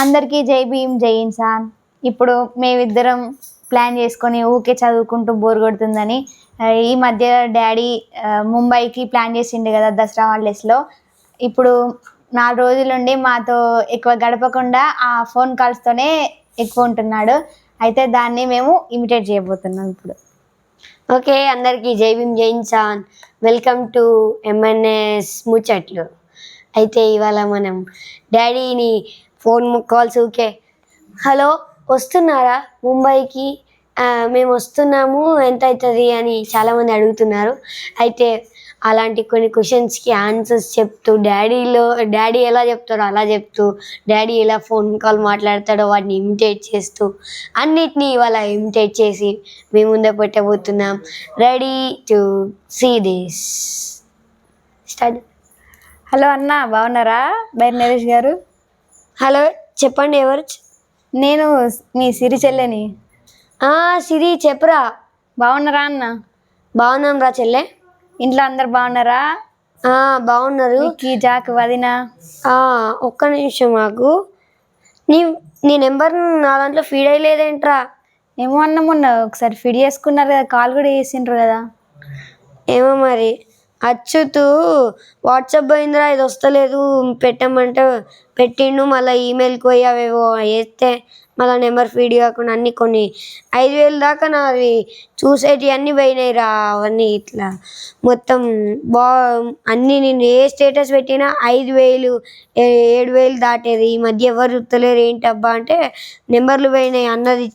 అందరికీ జై భీమ్ జై ఇన్సాన్. ఇప్పుడు మేమిద్దరం ప్లాన్ చేసుకొని ఊకే చదువుకుంటూ బోర్ కొడుతుందని ఈ మధ్య డాడీ ముంబైకి ప్లాన్ చేసిండు కదా దసరా హాలిడేస్లో. ఇప్పుడు నాలుగు రోజులుండి మాతో ఎక్కువ గడపకుండా ఆ ఫోన్ కాల్స్తోనే ఎక్కువ ఉంటున్నాడు. అయితే దాన్ని మేము ఇమిటేట్ చేయబోతున్నాం ఇప్పుడు. ఓకే అందరికీ జై భీమ్ జై ఇన్సాన్. వెల్కమ్ టు ఎంఎన్ఎస్ ముచ్చట్లు. అయితే ఇవాళ మనం డాడీని ఫోన్ కాల్స్ ఓకే హలో వస్తున్నారా? ముంబైకి? మేము వస్తున్నాము ఎంత అవుతుంది అని చాలామంది అడుగుతున్నారు. అయితే అలాంటి కొన్ని క్వశ్చన్స్కి ఆన్సర్స్ చెప్తూ డాడీలో డాడీ ఎలా చెప్తారో అలా చెప్తూ డాడీ ఎలా ఫోన్ కాల్ మాట్లాడతాడో వాటిని ఇమిటేట్ చేస్తూ అన్నిటినీ ఇవాళ ఇమిటేట్ చేసి మీ ముందే పెట్టబోతున్నాం. Ready to see this. Start. Hello అన్న బాగున్నారా? బైర్ నరేష్ గారు? హలో చెప్పండి ఎవరు? నేను మీ సిరి చెల్లెని. ఆ, సిరి చెప్పరా. బాగున్నారా అన్న? బాగున్నాం రా చెల్లె. ఇంట్లో అందరు బాగున్నారా? ఆ, బాగున్నారు. విక్కీ జాక్ వదిన? ఆ, ఒక్క నిమిషం మాకు నీ నీ నెంబర్ నా దాంట్లో ఫీడ్ అయ్యలేదేంట్రా? ఏమో అన్న మొన్న ఒకసారి ఫిడ్ చేసుకున్నారు కదా కాల్ కూడా చేసిండ్రు కదా. ఏమో మరి. అచ్చుతూ వాట్సాప్ పోయిందిరా ఇది వస్తలేదు పెట్టమంటే పెట్టిండు మళ్ళీ ఈమెయిల్కి పోయి అవేవో వేస్తే మళ్ళీ నెంబర్ ఫీడ్ కాకుండా అన్ని కొన్ని. ఐదు వేలు దాకా నావి చూసేటివి అన్నీ పోయినాయి రా అవన్నీ ఇట్లా. మొత్తం బా అన్నీ నేను ఏ స్టేటస్ పెట్టినా ఐదు వేలు ఏ- ఏడు వేలు దాటేది. ఈ మధ్య ఎవరు చూస్తలేరు ఏంటబ్బా అంటే నెంబర్లు పోయినాయి అన్నది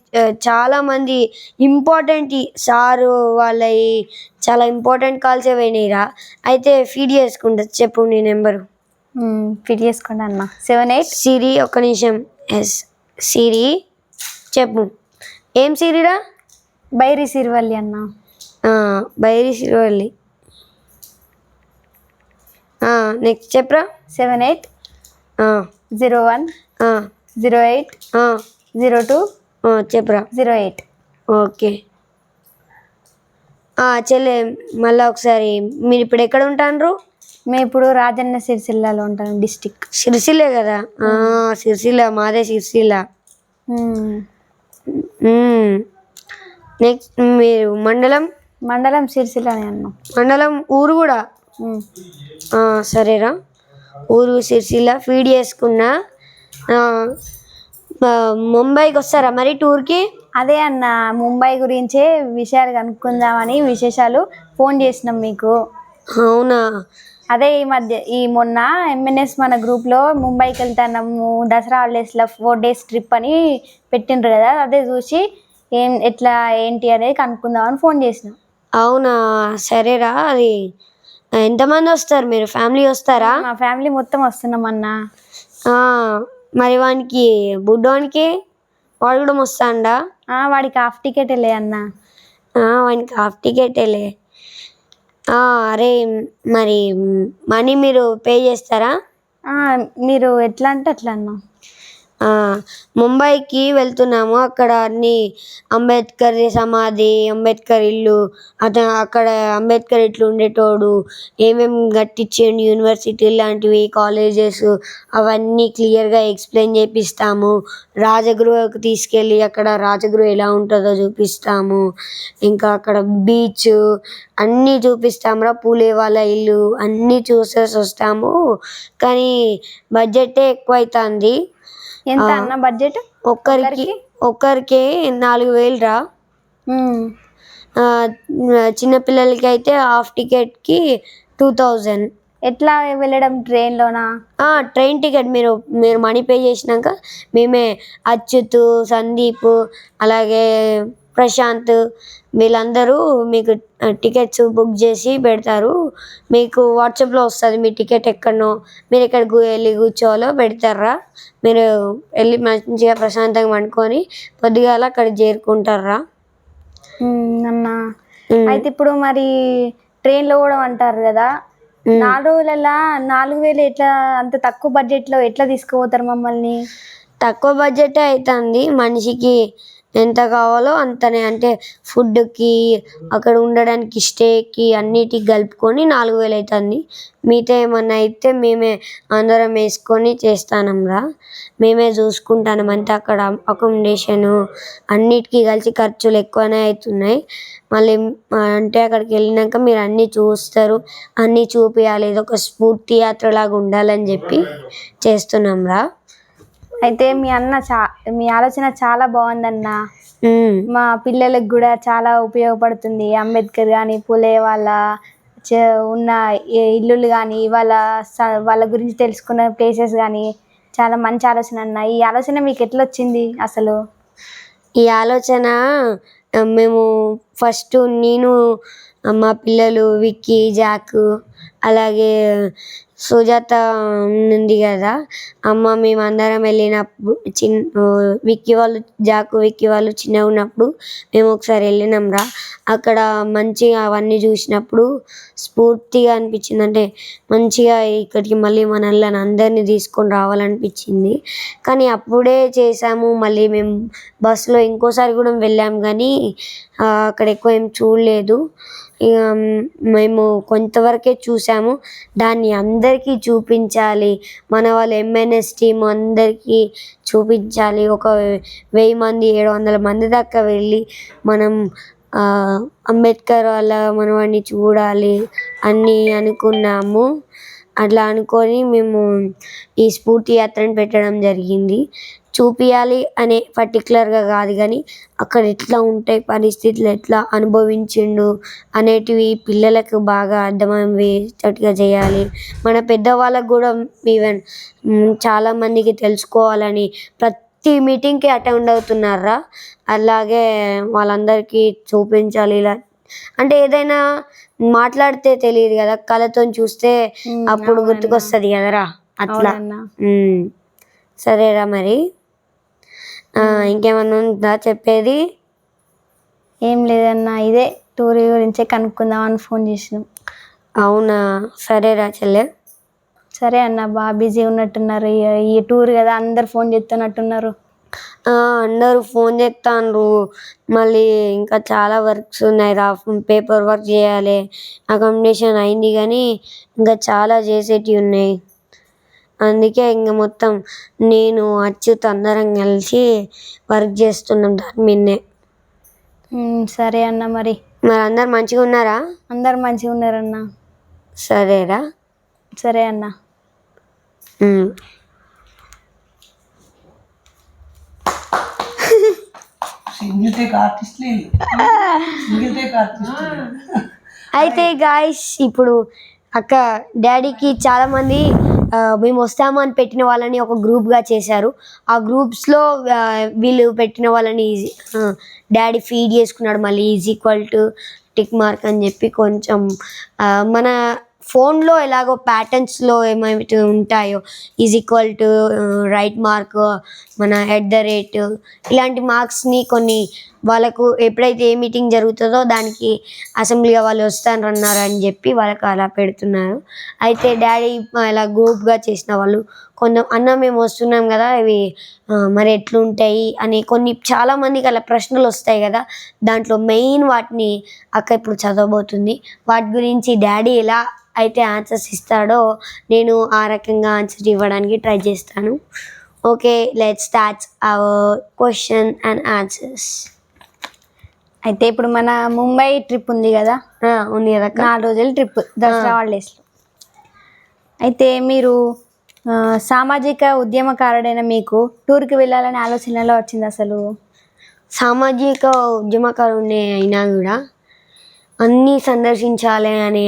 చాలామంది ఇంపార్టెంట్ సారు వాళ్ళవి చాలా ఇంపార్టెంట్ కాల్సే పోయినాయి రా. అయితే ఫీడ్ చేసుకుంటా చెప్పు నీ నెంబరు. ఫిట్ చేసుకోండి అన్న. Seven eight? సిరి ఒక్క నిమిషం. ఎస్. సిరి చెప్పు. ఏం సిరిరా? బైరి సిరివల్లి అన్న. బైరి సిరివల్లి. నెక్స్ట్ చెప్పరా? Seven eight zero one zero eight zero two చెప్పరా? Zero eight. ఓకే. చెల్లె మళ్ళీ ఒకసారి మీరు ఇప్పుడు ఎక్కడ ఉంటాండ్రు మేము ఇప్పుడు రాజన్న సిరిసిల్లాలో ఉంటాం డిస్టిక్. సిరిసిల్లే కదా? సిరిసిల్ల మాదే సిరిసిల్ల. నెక్స్ట్ మీరు మండలం? మండలం సిరిసిల్లనే అన్న. మండలం ఊరు కూడా. ఆ, సరేరా. ఊరు సిరిసిల్ల ఫీడ్ చేసుకున్నా ఆ, ఆ, ముంబైకి వస్తారా మరి టూర్కి? అదే అన్న ముంబై గురించే విషయాలు కనుక్కుందామని విశేషాలు ఫోన్ చేసినాం మీకు. అవునా? అదే ఈ మధ్య ఈ మొన్న ఎంఎన్ఎస్ మన గ్రూప్లో ముంబైకి వెళ్తున్నాము దసరా హాలిడేస్లో ఫోర్ డేస్ ట్రిప్ అని పెట్టిండ్రు కదా అదే చూసి ఏం ఎట్లా ఏంటి అనేది కనుక్కుందామని ఫోన్ చేసినాం. అవునా? సరేరా అది ఎంతమంది వస్తారు మీరు? ఫ్యామిలీ వస్తారా? మా ఫ్యామిలీ మొత్తం వస్తున్నాం అన్న. మరి వానికి బుడ్డోనికి వాడు కూడా వస్తాడా? వాడికి హాఫ్ టికెట్ వెళ్ళే అన్న. వానికి హాఫ్ టికెటేలే ఆ, అరే మరి మనీ మీరు పే చేస్తారా? మీరు ఎట్లా అంటే అట్లా అన్న. ముంబైకి వెళ్తున్నాము. అక్కడ అన్ని అంబేద్కర్ సమాధి అంబేద్కర్ ఇల్లు అతను అక్కడ అంబేద్కర్ ఇట్లు ఉండేటోడు ఏమేమి కట్టించిండు యూనివర్సిటీ లాంటివి కాలేజెస్ అవన్నీ క్లియర్గా ఎక్స్ప్లెయిన్ చేపిస్తాము. రాజగృహకు తీసుకెళ్ళి అక్కడ రాజగృహ ఎలా ఉంటుందో చూపిస్తాము. ఇంకా అక్కడ బీచ్ అన్నీ చూపిస్తామురా పూలే వాళ్ళ ఇల్లు అన్నీ చూసేసి వస్తాము. కానీ బడ్జెటే ఎక్కువ అవుతుంది ఎంత అన్న బడ్జెట్? ఒక్కరికి ఒక్కరికి? నాలుగు వేలు రా. చిన్నపిల్లలకి అయితే హాఫ్ టికెట్కి టూ థౌజండ్. ఎట్లా వెళ్ళడం ట్రైన్లోనా? ట్రైన్ టికెట్ మీరు మీరు మనీ పే చేసినాక మేమే అచ్యుత్ సందీప్ అలాగే ప్రశాంత్ వీళ్ళందరూ మీకు టికెట్స్ బుక్ చేసి పెడతారు. మీకు వాట్సాప్లో వస్తుంది మీ టికెట్ ఎక్కడనో. మీరు ఎక్కడ గు- వెళ్ళి కూర్చోవాలో పెడతారా? మీరు వెళ్ళి మంచిగా ప్రశాంతంగా పండుకొని పొద్దుగాల అక్కడ చేరుకుంటారా? అన్న. అయితే ఇప్పుడు మరి ట్రైన్లో కూడా అంటారు కదా. నాలుగు రోజులలో నాలుగు వేలు ఎట్లా అంత తక్కువ బడ్జెట్లో ఎట్లా తీసుకుపోతారు మమ్మల్ని? తక్కువ బడ్జెట్ అవుతుంది మనిషికి ఎంత కావాలో అంతనే. అంటే ఫుడ్కి అక్కడ ఉండడానికి స్టేకి అన్నిటికి కలుపుకొని నాలుగు వేలు అవుతుంది మిగతా ఏమన్నా అయితే మేమే అందరం వేసుకొని చేస్తానంరా మేమే చూసుకుంటాం అంతే అక్కడ అకామిడేషను అన్నిటికీ కలిసి ఖర్చులు ఎక్కువనే అవుతున్నాయి మళ్ళీ అంటే అక్కడికి వెళ్ళినాక మీరు అన్నీ చూస్తారు. అన్నీ చూపించాలి ఇది ఒక స్ఫూర్తి యాత్రలాగా ఉండాలని చెప్పి చేస్తున్నాంరా అయితే మీ అన్న చా మీ ఆలోచన చాలా బాగుందన్న. మా పిల్లలకు కూడా చాలా ఉపయోగపడుతుంది. అంబేద్కర్ కానీ పులే వాళ్ళ ఉన్న ఇల్లులు కానీ వాళ్ళ వాళ్ళ గురించి తెలుసుకున్న ప్లేసెస్ కానీ చాలా మంచి ఆలోచన అన్న. ఈ ఆలోచన మీకు ఎట్లా వచ్చింది అసలు? ఈ ఆలోచన మేము ఫస్ట్ నేను మా పిల్లలు విక్కీ జాక్ అలాగే సుజాత ఉంది కదా. అమ్మ మేము అందరం వెళ్ళినప్పుడు చిన్న విక్కీ వాళ్ళు జాకు విక్కీ వాళ్ళు చిన్నగా ఉన్నప్పుడు మేము ఒకసారి వెళ్ళినాం రా. అక్కడ మంచిగా అవన్నీ చూసినప్పుడు స్ఫూర్తిగా అనిపించింది. అంటే మంచిగా ఇక్కడికి మళ్ళీ మనల్ని అందరినీ తీసుకొని రావాలనిపించింది. కానీ అప్పుడే చేసాము మళ్ళీ మేము బస్సులో ఇంకోసారి కూడా వెళ్ళాం కానీ అక్కడ ఎక్కువ ఏం చూడలేదు. ఇక మేము కొంతవరకే చూసాము. దాన్ని అందరికీ చూపించాలి. మన వాళ్ళ ఎంఎన్ఎస్ టీం అందరికీ చూపించాలి. ఒక వెయ్యి మంది ఏడు వందల మంది దాకా వెళ్ళి మనం అంబేద్కర్ వాళ్ళ మనవాడిని చూడాలి అని అనుకున్నాము. అట్లా అనుకొని మేము ఈ స్ఫూర్తి యాత్రను పెట్టడం జరిగింది. చూపించాలి అనే పర్టికులర్గా కాదు కానీ అక్కడ ఎట్లా ఉంటాయి పరిస్థితులు ఎట్లా అనుభవించిండు అనేటివి పిల్లలకు బాగా అర్థమయ్యేటట్టుగా చేయాలి. మన పెద్దవాళ్ళకు కూడా ఈవెన్ చాలామందికి తెలుసుకోవాలని ప్రతి మీటింగ్కి అటెండ్ అవుతున్నారా? అలాగే వాళ్ళందరికీ చూపించాలి ఇలా. అంటే ఏదైనా మాట్లాడితే తెలియదు కదా కళతో చూస్తే అప్పుడు. గుర్తుకొస్తుంది కదరా అట్లా. సరేరా మరి. ఇంకేమన్నా ఉందా చెప్పేది? ఏం లేదన్నా ఇదే టూర్ గురించే కనుక్కుందామని ఫోన్ చేసినాం. అవునా? సరేరా చెల్లె. సరే అన్న బాగా బిజీ ఉన్నట్టున్నారు. ఈ- ఈ టూర్ కదా అందరు ఫోన్ చేస్తున్నట్టున్నారు. ఆ, అందరూ ఫోన్ చేస్తాండ్రు మళ్ళీ ఇంకా చాలా వర్క్స్ ఉన్నాయి రా. పేపర్ వర్క్ చేయాలి. అకామిడేషన్ అయింది కానీ ఇంకా చాలా చేసేటివి ఉన్నాయి. అందుకే ఇంకా మొత్తం నేను అచ్యుత్ అందరం కలిసి వర్క్ చేస్తున్నాం దాని మీదనే. సరే అన్న మరి. మరి అందరు మంచిగా ఉన్నారా? అందరు మంచిగా ఉన్నారన్న. సరేరా. సరే అన్న. మ్మ్. సింగిల్ టేక్ ఆర్టిస్ట్లే సింగిల్ టేక్ ఆర్టిస్ట్ అయితే గాయస్ ఇప్పుడు అక్క డాడీకి చాలా మంది మేము మేము వస్తామని పెట్టిన వాళ్ళని ఒక గ్రూప్గా చేశారు. ఆ గ్రూప్స్లో వీళ్ళు పెట్టిన వాళ్ళని ఈజీ డాడీ ఫీడ్ చేసుకున్నాడు మళ్ళీ is equal to tick mark అని చెప్పి కొంచెం మన ఫోన్లో ఎలాగో ప్యాటర్న్స్లో ఏమైతే ఉంటాయో is equal to right mark మన ఎట్ ద రేట్ ఇలాంటి మార్క్స్ని కొన్ని వాళ్ళకు ఎప్పుడైతే ఏ మీటింగ్ జరుగుతుందో దానికి అసెంబ్లీగా వాళ్ళు వస్తానన్నారు అని చెప్పి వాళ్ళకి అలా పెడుతున్నారు. అయితే డాడీ ఇలా గ్రూప్గా చేసిన వాళ్ళు కొంత అన్న మేము వస్తున్నాం కదా ఇవి మరి ఎట్లుంటాయి? అని కొన్ని చాలామందికి అలా ప్రశ్నలు వస్తాయి కదా దాంట్లో మెయిన్ వాటిని అక్క ఇప్పుడు చదవబోతుంది. వాటి గురించి డాడీ ఎలా అయితే ఆన్సర్స్ ఇస్తాడో నేను ఆ రకంగా ఆన్సర్ ఇవ్వడానికి ట్రై చేస్తాను. Okay let start our question and answers. అయితే ఇప్పుడు మన ముంబై ట్రిప్ ఉంది కదా? ఉంది కదా? నాలుగు రోజుల ట్రిప్. దసరా హాలిడేస్లో అయితే మీరు సామాజిక ఉద్యమకారుడైన మీకు టూర్కి వెళ్ళాలనే ఆలోచనలో వచ్చింది అసలు? సామాజిక ఉద్యమకారుని అయినా కూడా అన్నీ సందర్శించాలి అనే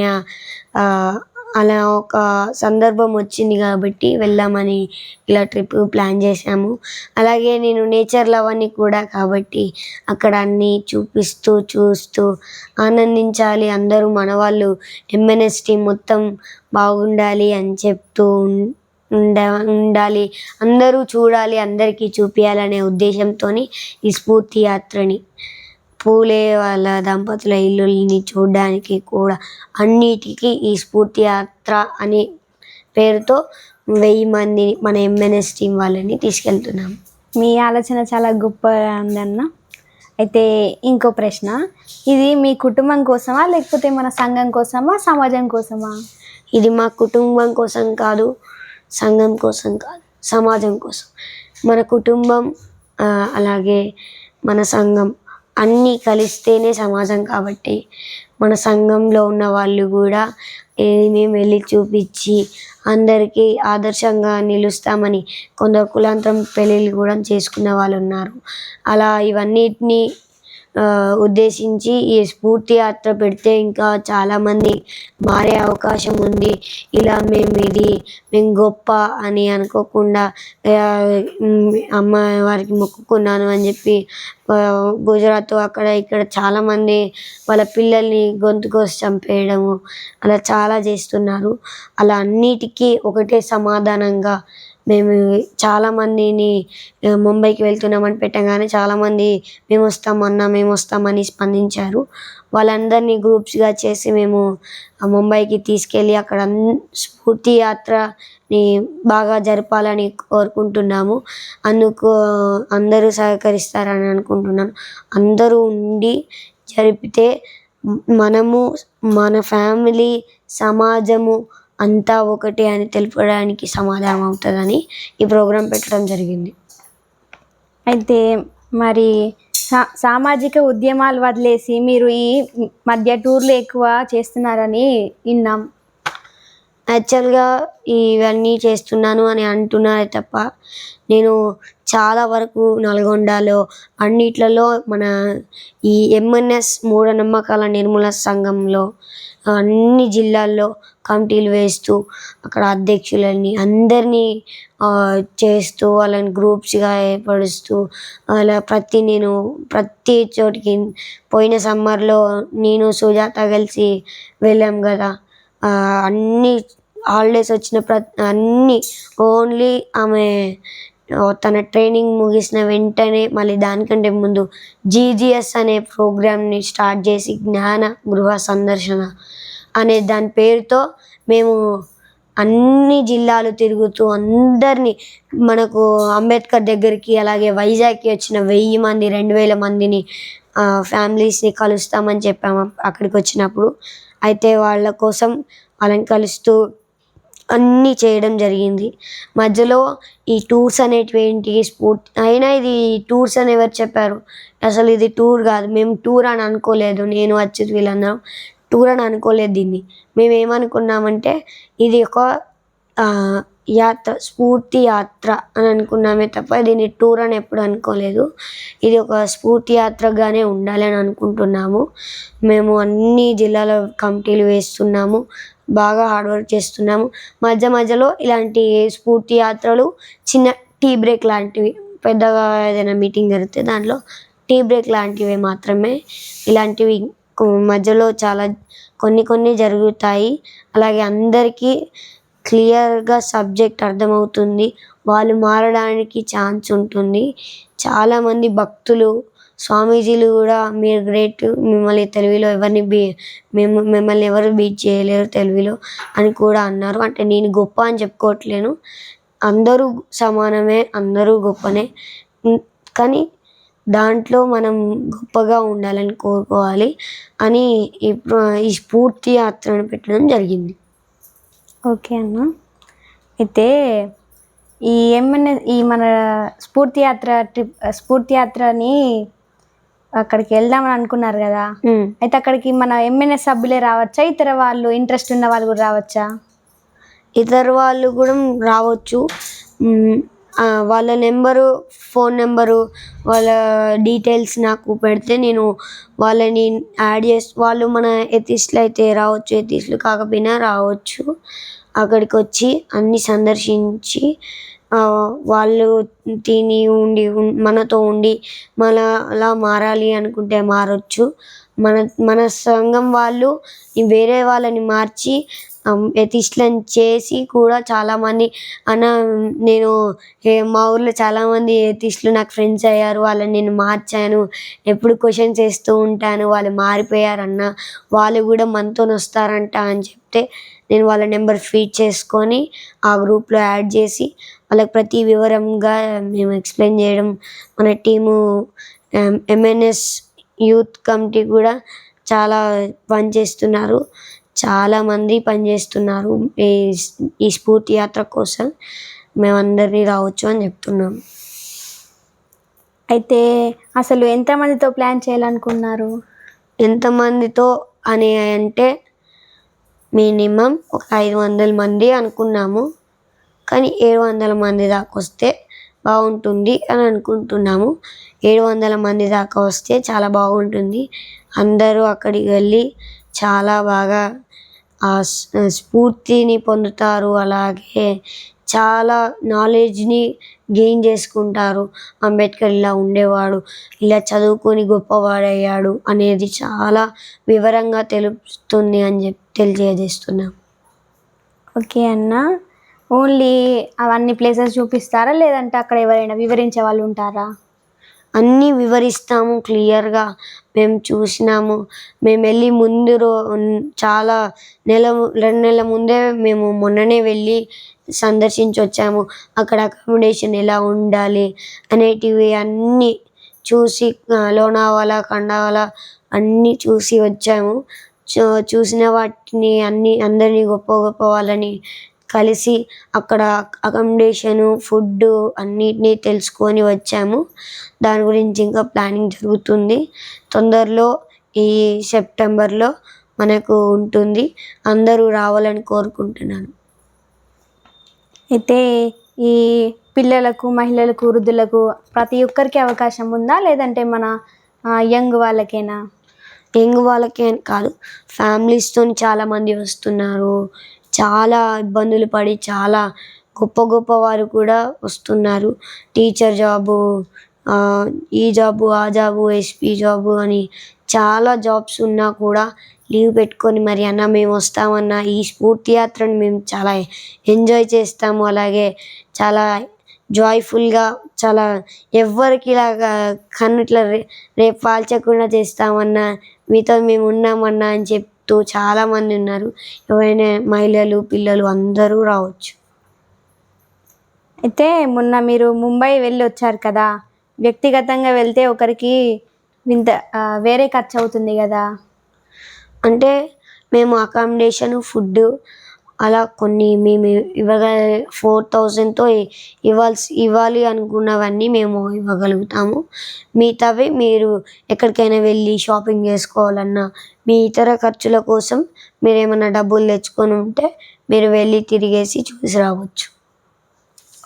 అలా ఒక సందర్భం వచ్చింది కాబట్టి వెళ్ళామని ఇలా ట్రిప్ ప్లాన్ చేశాము. అలాగే నేను నేచర్ లవర్ని కూడా కాబట్టి అక్కడ అన్నీ చూపిస్తూ చూస్తూ ఆనందించాలి. అందరూ మన వాళ్ళు ఎంఎన్ఎస్ టీం మొత్తం బాగుండాలి అని చెప్తూ ఉం- ఉండ ఉండాలి. అందరూ చూడాలి అందరికీ చూపించాలనే ఉద్దేశంతో ఈ స్ఫూర్తి యాత్రని. పూలే వాళ్ళ దంపతుల ఇల్లుల్ని చూడడానికి కూడా అన్నిటికీ ఈ స్ఫూర్తి యాత్ర అనే పేరుతో వెయ్యి మంది మన ఎంఎన్ఎస్ టీం వాళ్ళని తీసుకెళ్తున్నాం. మీ ఆలోచన చాలా గొప్పగా ఉందన్న అయితే ఇంకో ప్రశ్న ఇది మీ కుటుంబం కోసమా లేకపోతే మన సంఘం కోసమా సమాజం కోసమా? ఇది మా కుటుంబం కోసం కాదు సంఘం కోసం కాదు సమాజం కోసం. మన కుటుంబం అలాగే మన సంఘం అన్నీ కలిస్తేనే సమాజం కాబట్టి మన సంఘంలో ఉన్న వాళ్ళు కూడా ఏది మేము వెళ్ళి చూపించి అందరికీ ఆదర్శంగా నిలుస్తామని కొందరు కులాంతరం పెళ్ళిళ్ళు కూడా చేసుకున్న వాళ్ళు ఉన్నారు. అలా ఇవన్నిటిని ఉద్దేశించి ఈ స్ఫూర్తి యాత్ర పెడితే ఇంకా చాలామంది మారే అవకాశం ఉంది. ఇలా మేము ఇది మేము గొప్ప అని అనుకోకుండా అమ్మ వారికి మొక్కుకున్నాను అని చెప్పి గుజరాత్ అక్కడ ఇక్కడ చాలామంది వాళ్ళ పిల్లల్ని గొంతు కోసి చంపేయడము అలా చాలా చేస్తున్నారు. అలా అన్నిటికీ ఒకటే సమాధానంగా మేము చాలామందిని ముంబైకి వెళ్తున్నామని పెట్టగానే చాలామంది మేము వస్తామన్నా మేము వస్తామని స్పందించారు. వాళ్ళందరినీ గ్రూప్స్గా చేసి మేము ముంబైకి తీసుకెళ్ళి అక్కడ అన్- స్ఫూర్తి యాత్రని బాగా జరపాలని కోరుకుంటున్నాము. అందుకు అందరూ సహకరిస్తారని అనుకుంటున్నాను. అందరూ ఉండి జరిపితే మనము మన ఫ్యామిలీ సమాజము అంతా ఒకటే అని తెలపడానికి సమాధానం అవుతుందని ఈ ప్రోగ్రాం పెట్టడం జరిగింది. అయితే మరి సా సామాజిక ఉద్యమాలు వదిలేసి మీరు ఈ మధ్య టూర్లు ఎక్కువ చేస్తున్నారని విన్నాం. యాక్చువల్గా ఇవన్నీ చేస్తున్నాను అని అంటున్నారే తప్ప నేను చాలా వరకు నల్గొండలో అన్నిట్లలో మన ఈ ఎంఎన్ఎస్ మూఢనమ్మకాల నిర్మూలన సంఘంలో అన్ని జిల్లాల్లో కమిటీలు వేస్తూ అక్కడ అధ్యక్షులని అందరినీ చేస్తూ వాళ్ళని గ్రూప్స్గా ఏర్పరుస్తూ అలా ప్రతి నేను ప్రతి చోటికి పోయిన సమ్మర్లో నేను సుజాత కలిసి వెళ్ళాం కదా. అన్ని హాలిడేస్ వచ్చిన ప్ర అన్ని ఓన్లీ ఆమె తన ట్రైనింగ్ ముగిసిన వెంటనే మళ్ళీ దానికంటే ముందు జీజీఎస్ అనే ప్రోగ్రామ్ని స్టార్ట్ చేసి జ్ఞాన గృహ సందర్శన అనే దాని పేరుతో మేము అన్ని జిల్లాలు తిరుగుతూ అందరినీ మనకు అంబేద్కర్ దగ్గరికి అలాగే వైజాగ్కి వచ్చిన వెయ్యి మంది రెండు వేల మందిని ఫ్యామిలీస్ని కలుస్తామని చెప్పాము అక్కడికి వచ్చినప్పుడు. అయితే వాళ్ళ కోసం వాళ్ళని కలుస్తూ అన్నీ చేయడం జరిగింది. మధ్యలో ఈ టూర్స్ అనేటివి ఏంటి? స్పోర్ట్ అయినా ఇది టూర్స్ అని ఎవరు చెప్పారు? అసలు ఇది టూర్ కాదు. మేము టూర్ అని అనుకోలేదు. నేను వచ్చి వీళ్ళందరం టూర్ అని అనుకోలేదు దీన్ని. మేము ఏమనుకున్నామంటే ఇది ఒక యాత్ర స్ఫూర్తి యాత్ర అని అనుకున్నామే తప్ప దీన్ని టూర్ అని ఎప్పుడు అనుకోలేదు. ఇది ఒక స్ఫూర్తి యాత్రగానే ఉండాలని అనుకుంటున్నాము. మేము అన్ని జిల్లాల కమిటీలు వేస్తున్నాము. బాగా హార్డ్ వర్క్ చేస్తున్నాము. మధ్య మధ్యలో ఇలాంటి స్ఫూర్తి యాత్రలు చిన్న టీ బ్రేక్ లాంటివి పెద్దగా ఏదైనా మీటింగ్ జరిగితే దాంట్లో టీ బ్రేక్ లాంటివి మాత్రమే. ఇలాంటివి మధ్యలో చాలా కొన్ని కొన్ని జరుగుతాయి. అలాగే అందరికీ క్లియర్గా సబ్జెక్ట్ అర్థమవుతుంది. వాళ్ళు మారడానికి ఛాన్స్ ఉంటుంది. చాలామంది భక్తులు స్వామీజీలు కూడా మీరు గ్రేట్ మిమ్మల్ని తెలివిలో ఎవరిని బీ మేము మిమ్మల్ని ఎవరు బీట్ చేయలేరు తెలివిలో అని కూడా అన్నారు. అంటే నేను గొప్ప అని చెప్పుకోవట్లేను. అందరూ సమానమే అందరూ గొప్పనే. కానీ దాంట్లో మనం గొప్పగా ఉండాలని కోరుకోవాలి అని ఇప్పుడు ఈ స్ఫూర్తి యాత్రను పెట్టడం జరిగింది. ఓకే అన్న. అయితే ఈ ఏమన్నా ఈ మన స్ఫూర్తి యాత్ర ట్రిప్ స్ఫూర్తి యాత్రని అక్కడికి వెళ్దామని అనుకున్నారు కదా. అయితే అక్కడికి మన ఎంఎన్ఎస్ సభ్యులే రావచ్చా? ఇతర వాళ్ళు ఇంట్రెస్ట్ ఉన్న వాళ్ళు కూడా రావచ్చా? ఇతర వాళ్ళు కూడా రావచ్చు. వాళ్ళ నెంబరు ఫోన్ నెంబరు వాళ్ళ డీటెయిల్స్ నాకు పెడితే నేను వాళ్ళని యాడ్ చేసి వాళ్ళు మన ఎథిస్ట్లు అయితే రావచ్చు ఎథిస్ట్లు కాకపోయినా రావచ్చు. అక్కడికి వచ్చి అన్ని సందర్శించి వాళ్ళు తిని ఉండి మనతో ఉండి మన అలా మారాలి అనుకుంటే మారొచ్చు. మన మన సంఘం వాళ్ళు వేరే వాళ్ళని మార్చి ఎథిస్ట్లను చేసి కూడా చాలామంది అన్న నేను మా ఊర్లో చాలామంది ఎథిస్టులు నాకు ఫ్రెండ్స్ అయ్యారు. వాళ్ళని నేను మార్చాను. ఎప్పుడు క్వశ్చన్స్ వేస్తూ ఉంటాను. వాళ్ళు మారిపోయారన్న వాళ్ళు కూడా మనతో వస్తారంట అని చెప్తే నేను వాళ్ళ నెంబర్ ఫీడ్ చేసుకొని ఆ గ్రూప్లో యాడ్ చేసి వాళ్ళకి ప్రతి వివరంగా మేము ఎక్స్ప్లెయిన్ చేయడం. మన టీము ఎంఎన్ఎస్ యూత్ కమిటీ కూడా చాలా పనిచేస్తున్నారు చాలామంది పనిచేస్తున్నారు ఈ ఈ స్ఫూర్తి యాత్ర కోసం. మేమందరినీ రావచ్చు అని చెప్తున్నాం. అయితే అసలు ఎంతమందితో ప్లాన్ చేయాలనుకున్నారు? ఎంతమందితో అని అంటే మినిమం ఒక ఐదు వందల మంది అనుకున్నాము. కానీ ఏడు వందల మంది దాకా వస్తే బాగుంటుంది అని అనుకుంటున్నాము. ఏడు వందల మంది దాకా వస్తే చాలా బాగుంటుంది. అందరూ అక్కడికి వెళ్ళి చాలా బాగా ఆ స్ఫూర్తిని పొందుతారు. అలాగే చాలా నాలెడ్జ్ని గెయిన్ చేసుకుంటారు. అంబేద్కర్ ఇలా ఉండేవాడు ఇలా చదువుకొని గొప్పవాడయ్యాడు అనేది చాలా వివరంగా తెలుస్తుంది అని చెప్పి తెలియజేస్తున్నాం. ఓకే అన్న. ఓన్లీ అవన్నీ ప్లేసెస్ చూపిస్తారా? లేదంటే అక్కడ ఎవరైనా వివరించే వాళ్ళు ఉంటారా? అన్నీ వివరిస్తాము క్లియర్గా మేము చూసినాము. మేము వెళ్ళి ముందు రో చాలా నెల రెండు నెలల ముందే మేము మొన్ననే వెళ్ళి సందర్శించి వచ్చాము అక్కడ అకామిడేషన్ ఎలా ఉండాలి అనేటివి అన్నీ చూసి లోనావాలా కండావాలా అన్నీ చూసి వచ్చాము. చూ చూసిన వాటిని అన్ని అందరినీ గొప్ప గొప్ప వాళ్ళని కలిసి అక్కడ అకామిడేషను ఫుడ్ అన్నిటినీ తెలుసుకొని వచ్చాము. దాని గురించి ఇంకా ప్లానింగ్ జరుగుతుంది. తొందరలో ఈ సెప్టెంబర్లో మనకు ఉంటుంది. అందరూ రావాలని కోరుకుంటున్నాను. అయితే ఈ పిల్లలకు మహిళలకు వృద్ధులకు ప్రతి ఒక్కరికి అవకాశం ఉందా? లేదంటే మన యంగ్ వాళ్ళకేనా? యంగ్ వాళ్ళకే అని కాదు ఫ్యామిలీస్తో చాలామంది వస్తున్నారు. చాలా ఇబ్బందులు పడి చాలా గొప్ప గొప్ప వారు కూడా వస్తున్నారు. టీచర్ జాబు ఈ జాబు ఆ జాబు ఎస్పీ జాబు అని చాలా జాబ్స్ ఉన్నా కూడా లీవ్ పెట్టుకొని మరి అన్న మేము వస్తామన్న ఈ స్ఫూర్తి యాత్రను మేము చాలా ఎంజాయ్ చేస్తాము. అలాగే చాలా జాయ్ఫుల్గా చాలా ఎవ్వరికి ఇలాగా కన్ను ఇట్లా రే రేపు పాల్చకుండా చేస్తామన్నా మీతో మేము ఉన్నామన్నా అని చెప్తూ చాలామంది ఉన్నారు. ఎవరైనా మహిళలు పిల్లలు అందరూ రావచ్చు. అయితే మొన్న మీరు ముంబై వెళ్ళి వచ్చారు కదా? వ్యక్తిగతంగా వెళ్తే ఒకరికి వింత వేరే ఖర్చు అవుతుంది కదా? అంటే మేము అకామిడేషన్ ఫుడ్ అలా కొన్ని మేము ఇవ్వగ ఫోర్ థౌజండ్తో ఇవ్వాల్సి ఇవ్వాలి అనుకున్నవన్నీ మేము ఇవ్వగలుగుతాము. మిగతావి మీరు ఎక్కడికైనా వెళ్ళి షాపింగ్ చేసుకోవాలన్నా మీ ఇతర ఖర్చుల కోసం మీరు ఏమైనా డబ్బులు తెచ్చుకొని ఉంటే మీరు వెళ్ళి తిరిగేసి చూసి రావచ్చు.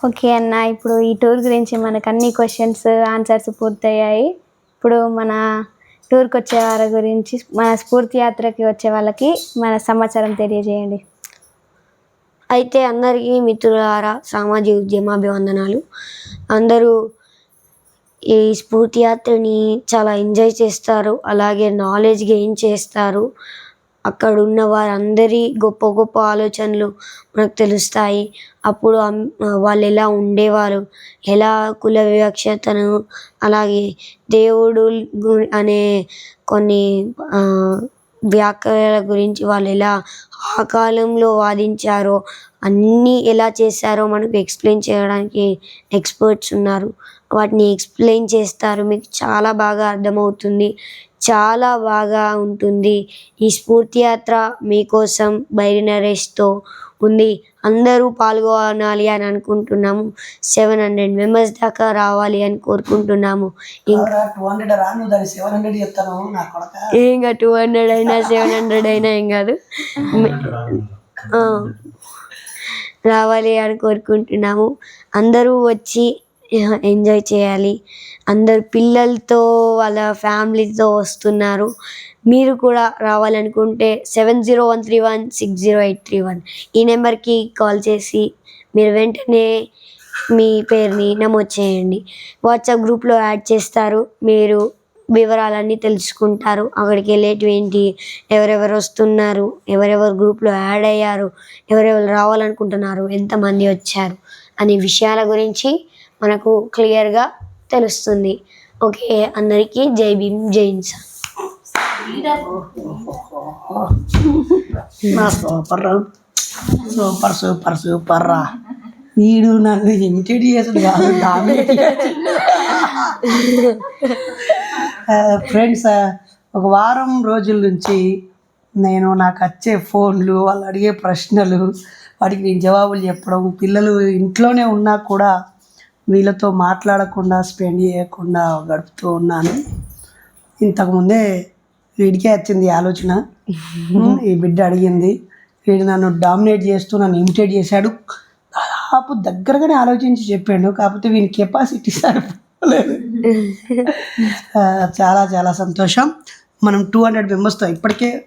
ఓకే అన్న ఇప్పుడు ఈ టూర్ గురించి మనకు అన్ని క్వశ్చన్స్ ఆన్సర్స్ పూర్తయ్యాయి. ఇప్పుడు మన టూర్కి వచ్చే వారి గురించి మన స్ఫూర్తి యాత్రకి వచ్చే వాళ్ళకి మన సమాచారం తెలియజేయండి. అయితే అందరికీ మిత్రులారా సామాజిక ఉద్యమాభివందనాలు. అందరూ ఈ స్ఫూర్తి యాత్రని చాలా ఎంజాయ్ చేస్తారు అలాగే నాలెడ్జ్ గెయిన్ చేస్తారు. అక్కడ ఉన్న వారందరి గొప్ప గొప్ప ఆలోచనలు మనకు తెలుస్తాయి. అప్పుడు అం- వాళ్ళు ఎలా ఉండేవారు ఎలా కుల వివక్షతను అలాగే దేవుడు గు- అనే కొన్ని వ్యాఖ్యల గురించి వాళ్ళు ఎలా ఆ కాలంలో వాదించారో అన్నీ ఎలా చేశారో మనకు ఎక్స్ప్లెయిన్ చేయడానికి ఎక్స్పర్ట్స్ ఉన్నారు. వాటిని ఎక్స్ప్లెయిన్ చేస్తారు. మీకు చాలా బాగా అర్థమవుతుంది. చాలా బాగా ఉంటుంది. ఈ స్ఫూర్తి యాత్ర మీకోసం బైరి నరేష్తో ఉంది. అందరూ పాల్గొనాలి అని అనుకుంటున్నాము. సెవెన్ హండ్రెడ్ మెంబర్స్ దాకా రావాలి అని కోరుకుంటున్నాము. ఇంకా టూ హండ్రెడ్ ఇంకా టూ అయినా సెవెన్ హండ్రెడ్ అయినా ఏం కాదు. రావాలి అని కోరుకుంటున్నాము. అందరూ వచ్చి ఎంజాయ్ చేయాలి. అందరు పిల్లలతో వాళ్ళ ఫ్యామిలీతో వస్తున్నారు. మీరు కూడా రావాలనుకుంటే seven zero one three one six zero eight three one ఈ నెంబర్కి కాల్ చేసి మీరు వెంటనే మీ పేరుని నమోదు చేయండి. వాట్సాప్ గ్రూప్లో యాడ్ చేస్తారు. మీరు వివరాలన్నీ తెలుసుకుంటారు. అక్కడికి వెళ్ళేటివి ఏంటి? ఎవరెవరు వస్తున్నారు? ఎవరెవరు గ్రూప్లో యాడ్ అయ్యారు? ఎవరెవరు రావాలనుకుంటున్నారు? ఎంతమంది వచ్చారు? అనే విషయాల గురించి మనకు క్లియర్గా తెలుస్తుంది. ఓకే అందరికీ జై భీమ్ జై ఇన్సాన్ సూపర్. రా సూపర్ సూపర్ సూపర్ రా. వీడు నన్ను ఇమిటేట్ చేసాడు కాదు డామినేట్ ఫ్రెండ్స్ ఒక వారం రోజుల నుంచి నేను నాకు వచ్చే ఫోన్లు వాళ్ళు అడిగే ప్రశ్నలు వాటికి నేను జవాబులు చెప్పడం పిల్లలు ఇంట్లోనే ఉన్నా కూడా వీళ్ళతో మాట్లాడకుండా స్పెండ్ చేయకుండా గడుపుతూ ఉన్నాను. ఇంతకుముందే వీడికే వచ్చింది ఆలోచన. ఈ బిడ్డ అడిగింది. వీడు నన్ను డామినేట్ చేస్తూ నన్ను ఇమిటేట్ చేశాడు. దాదాపు దగ్గరగానే ఆలోచించి చెప్పాడు. కాకపోతే వీని కెపాసిటీ సరిపోలేదు. చాలా చాలా సంతోషం. మనం టూ హండ్రెడ్ మెంబర్స్తో ఇప్పటికే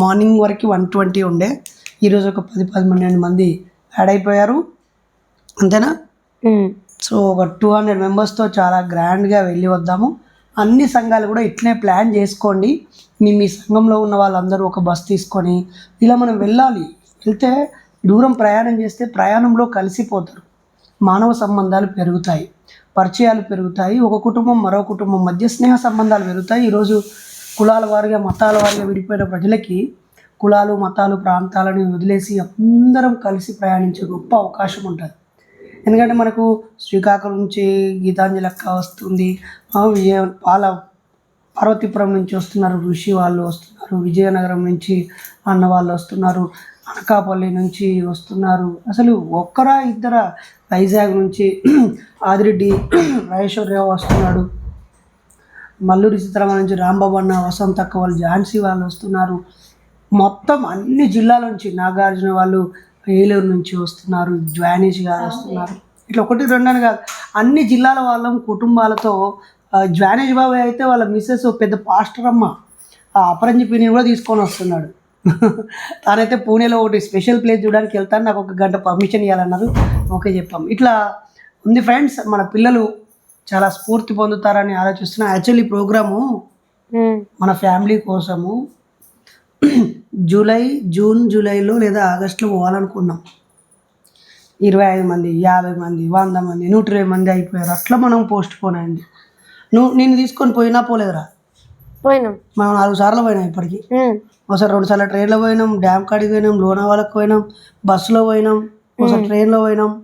మార్నింగ్ వరకు వన్ ట్వంటీ ఉండే. ఈరోజు ఒక పది పదకొండు మంది యాడ్ అయిపోయారు. అంతేనా. సో ఒక టూ హండ్రెడ్ మెంబర్స్తో చాలా గ్రాండ్గా వెళ్ళి వద్దాము. అన్ని సంఘాలు కూడా ఇట్లనే ప్లాన్ చేసుకోండి. మీ మీ సంఘంలో ఉన్న వాళ్ళందరూ ఒక బస్ తీసుకొని ఇలా మనం వెళ్ళాలి. వెళ్తే దూరం ప్రయాణం చేస్తే ప్రయాణంలో కలిసిపోతారు. మానవ సంబంధాలు పెరుగుతాయి. పరిచయాలు పెరుగుతాయి. ఒక కుటుంబం మరో కుటుంబం మధ్య స్నేహ సంబంధాలు పెరుగుతాయి. ఈరోజు కులాల వారిగా మతాల వారిగా విడిపోయిన ప్రజలకి కులాలు మతాలు ప్రాంతాలను వదిలేసి అందరం కలిసి ప్రయాణించే గొప్ప అవకాశం ఉంటుంది. ఎందుకంటే మనకు శ్రీకాకుళం నుంచి గీతాంజలి అక్క వస్తుంది. విజయ పాల పార్వతీపురం నుంచి వస్తున్నారు. ఋషి వాళ్ళు వస్తున్నారు. విజయనగరం నుంచి అన్న వాళ్ళు వస్తున్నారు. అనకాపల్లి నుంచి వస్తున్నారు. అసలు ఒక్కరా ఇద్దర వైజాగ్ నుంచి ఆదిరెడ్డి రాజేశ్వరరావు వస్తున్నాడు. మల్లూరి సీతారామ నుంచి రాంబాబు అన్న వసంత అక్క వాళ్ళు ఝాన్సీ వాళ్ళు వస్తున్నారు. మొత్తం అన్ని జిల్లాల నుంచి నాగార్జున వాళ్ళు ఏలూరు నుంచి వస్తున్నారు జ్వానేష్ గారు వస్తున్నారు. ఇట్లా ఒకటి రెండు అని కాదు. అన్ని జిల్లాల వాళ్ళం కుటుంబాలతో ఆ, జ్వానేష్ బాబాయ్ అయితే వాళ్ళ మిస్సెస్ పెద్ద పాస్టర్ అమ్మ ఆ అపరంజి పిన్ని కూడా తీసుకొని వస్తున్నాడు. తానైతే పూణేలో ఒకటి స్పెషల్ ప్లేస్ చూడడానికి వెళ్తాను నాకు ఒక గంట పర్మిషన్ ఇవ్వాలన్నారు ఓకే చెప్పాం. ఇట్లా ఉంది ఫ్రెండ్స్ మన పిల్లలు చాలా స్ఫూర్తి పొందుతారని ఆలోచిస్తున్నా. Actually programme. మన ఫ్యామిలీ కోసము. జూలై జూన్ జూలైలో లేదా ఆగస్టులో పోవాలనుకున్నాం. ఇరవై ఐదు మంది యాభై మంది వంద మంది నూట ఇరవై మంది అయిపోయారు. అట్లా మనం పోస్ట్ పోన్ అయింది. నువ్వు నేను తీసుకొని పోయినా పోలేదురా? పోయినాం. మనం నాలుగు సార్లు పోయినాం ఇప్పటికి. ఒకసారి రెండు సార్లు ట్రైన్లో పోయినాం డ్యామ్ కాడికి పోయినాం లోనావాలకు పోయినాం బస్సులో పోయినాం ఒకసారి ట్రైన్లో పోయినాం.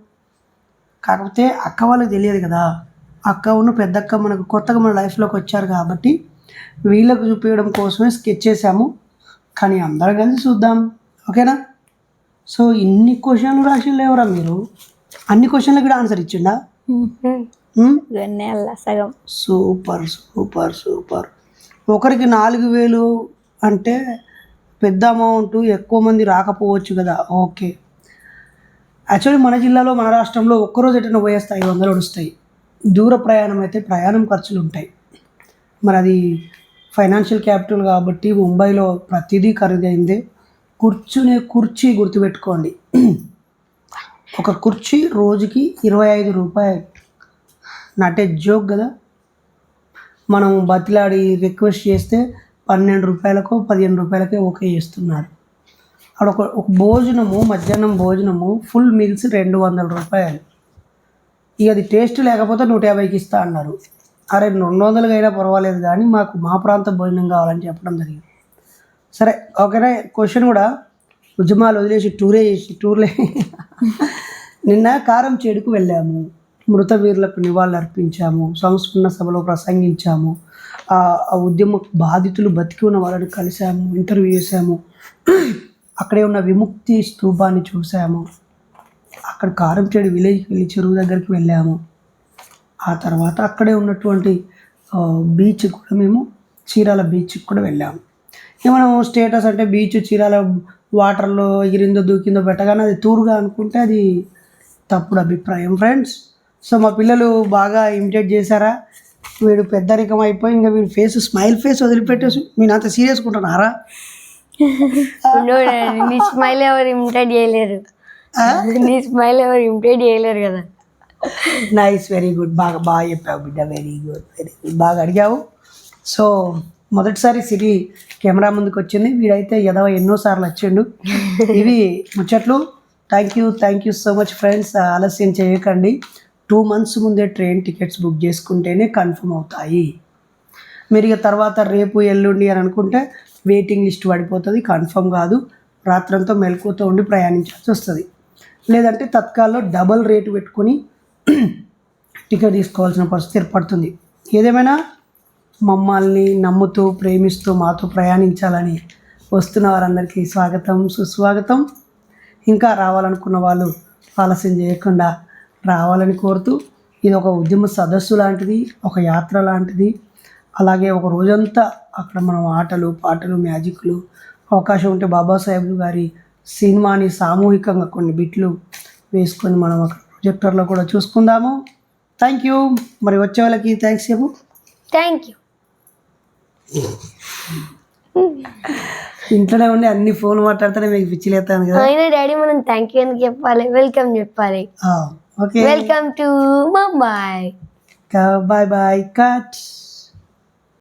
కాకపోతే అక్క వాళ్ళకి తెలియదు కదా. అక్క ఉన్న పెద్ద అక్క మనకు కొత్తగా మన లైఫ్లోకి వచ్చారు కాబట్టి వీళ్ళకు చూపించడం కోసమే స్కెచ్ చేసాము కానీ అందరం కలిసి చూద్దాం. ఓకేనా? సో ఇన్ని క్వశ్చన్లు రాసి లేవరా మీరు? అన్ని క్వశ్చన్లకు కూడా ఆన్సర్ ఇచ్చిండా? సగం. Super super super. ఒకరికి నాలుగు వేలు అంటే పెద్ద అమౌంట్ ఎక్కువ మంది రాకపోవచ్చు కదా. ఓకే. యాక్చువల్లీ మన జిల్లాలో మన రాష్ట్రంలో ఒక్కరోజు ఎటైనా పోయేస్తే ఐదు వందలు వస్తాయి దూర ప్రయాణం అయితే ప్రయాణం ఖర్చులు ఉంటాయి. మరి అది ఫైనాన్షియల్ క్యాపిటల్ కాబట్టి ముంబైలో ప్రతిదీ ఖరీదైంది. కూర్చునే కుర్చీ గుర్తుపెట్టుకోండి. ఒక కుర్చీ రోజుకి ఇరవై ఐదు రూపాయలు. నాటే జోక్ కదా. మనం బతిలాడి రిక్వెస్ట్ చేస్తే పన్నెండు రూపాయలకు పదిహేను రూపాయలకే ఓకే చేస్తున్నారు. అక్కడ ఒక ఒక భోజనము మధ్యాహ్నం భోజనము ఫుల్ మీల్స్ రెండు వందల రూపాయలు. ఇక అది టేస్ట్ లేకపోతే నూట యాభైకి ఇస్తా అన్నారు. అరే రెండు వందలుగా అయినా పర్వాలేదు కానీ మాకు మా ప్రాంత భోజనం కావాలని చెప్పడం జరిగింది. సరే ఓకేనా? క్వశ్చన్ కూడా ఉద్యమాలు వదిలేసి టూరే చేసి టూర్లే నిన్న కారం చేడుకు వెళ్ళాము. మృత వీరులకు నివాళులు అర్పించాము. సంస్మరణ సభలో ప్రసంగించాము. ఆ ఉద్యమ బాధితులు బతికి ఉన్న వాళ్ళని కలిసాము ఇంటర్వ్యూ చేసాము అక్కడే ఉన్న విముక్తి స్తూపాన్ని చూసాము అక్కడ కారంచేడు విలేజ్కి వెళ్ళి చెరువు దగ్గరికి వెళ్ళాము. ఆ తర్వాత అక్కడే ఉన్నటువంటి బీచ్ కూడా మేము చీరాల బీచ్కి కూడా వెళ్ళాము ఇక మనం స్టేటస్ అంటే బీచ్ చీరాల వాటర్లో ఎగిరిందో దూకిందో పెట్టగానే అది తూరుగా అనుకుంటే అది తప్పుడు అభిప్రాయం ఫ్రెండ్స్ సో మా పిల్లలు బాగా ఇమిటేట్ చేశారా? వీడు పెద్దరికం అయిపోయి ఇంకా వీడు ఫేస్ స్మైల్ ఫేస్ వదిలిపెట్టేసి నేను అంత సీరియస్ కుంటున్నారా ఉండు, నీ స్మైల్ ఎవరు ఇమిటేట్ చేయలేరు. నీ స్మైల్ ఎవరు ఇమిటేట్ చేయలేరు కదా. నైస్ వెరీ గుడ్ బాగా బాగా చెప్పావు బిడ్డ. వెరీ గుడ్ వెరీ గుడ్ బాగా అడిగావు. సో మొదటిసారి సిరి కెమెరా ముందుకు వచ్చింది. వీడైతే ఎదవ ఎన్నోసార్లు వచ్చిండు. ఇవి ముచ్చట్లు. Thank you thank you so much friends ఆలస్యం చేయకండి. టూ మంత్స్ ముందే ట్రైన్ టికెట్స్ బుక్ చేసుకుంటేనే కన్ఫర్మ్ అవుతాయి. మీరు ఇక తర్వాత రేపు ఎల్లుండి అని అనుకుంటే వెయిటింగ్ లిస్ట్ పడిపోతుంది. కన్ఫర్మ్ కాదు. రాత్రంతా మెలకువతో ఉండి ప్రయాణించాల్సి వస్తుంది. లేదంటే తత్కాల్లో డబల్ రేటు పెట్టుకుని టికెట్ తీసుకోవాల్సిన పరిస్థితి ఏర్పడుతుంది. ఏదేమైనా మమ్మల్ని నమ్ముతూ ప్రేమిస్తూ మాతో ప్రయాణించాలని వస్తున్న వారందరికీ స్వాగతం సుస్వాగతం. ఇంకా రావాలనుకున్న వాళ్ళు ఆలస్యం చేయకుండా రావాలని కోరుతూ ఇది ఒక ఉద్యమ సదస్సు లాంటిది ఒక యాత్ర లాంటిది. అలాగే ఒక రోజంతా అక్కడ మనం ఆటలు పాటలు మ్యాజిక్లు అవకాశం ఉంటే బాబాసాహెబ్ గారి సినిమాని సామూహికంగా కొన్ని బిట్లు వేసుకొని మనం అక్కడ ప్రొజెక్టర్లో కూడా చూసుకుందాము. థ్యాంక్ యూ మరి వచ్చే వాళ్ళకి థ్యాంక్స్ చెప్పు. థ్యాంక్ యూ ఇంట్లోనే ఉండి అన్ని ఫోన్ మాట్లాడితేనే మీకు పిచ్చిలేస్తాను కదా. అయినా డాడీ మనం థ్యాంక్ యూ ఎందుకు చెప్పాలి? వెల్కమ్ చెప్పాలి. Okay. Welcome to Mumbai bye bye cut